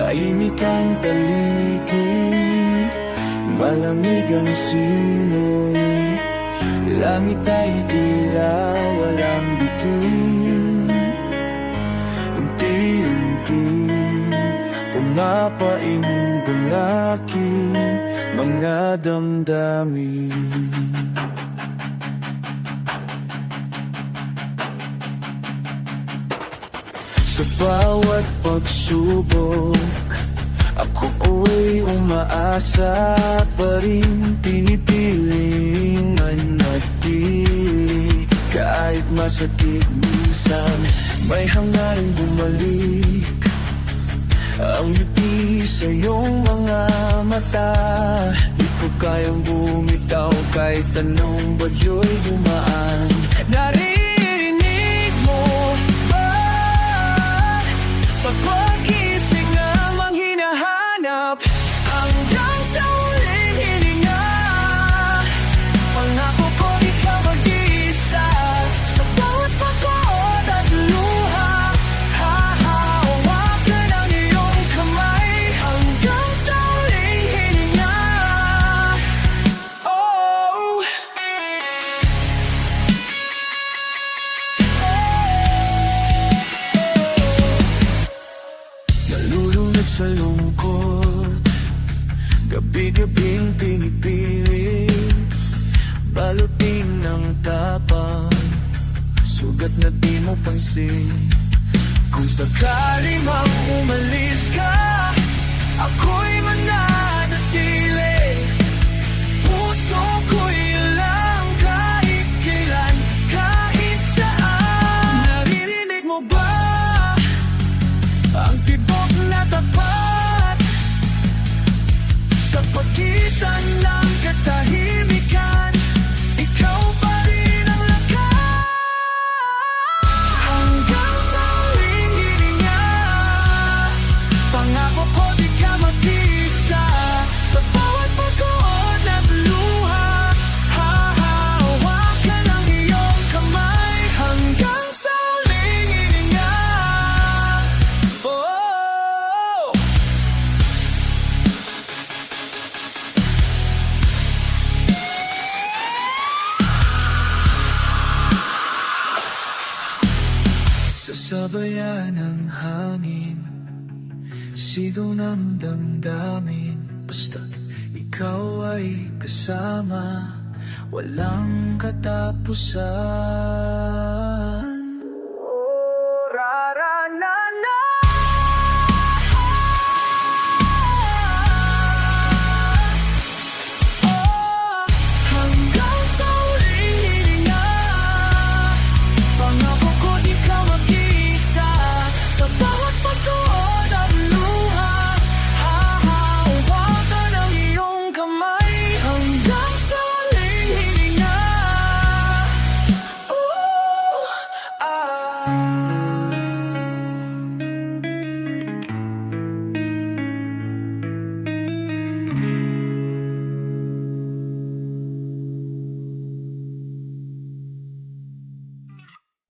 Tahimik ang paligid Malamig ang simoy. Langit ay tila walang bituin. Unti-unti Pumapaing bulaki Mga damdamin. Sa bawat pagsubok umaasa pa rin Pinipiling manatili Kahit masakit minsan May hangaring bumalik. Ang ngiti sa iyong mga mata Di ko kayang bumitaw Kahit anong bagyo'y dumaan. Naririnig Nalulunod sa lungkot. Gabi-gabing pinipilit Balutin ng tapang Sugat na di mo pansin. Kung sakali mang umalis ka Ako'y sun. Sasabayan ng hangin. Sigaw ng damdamin. Basta't ikaw ay kasama. Walang katapusan. Oras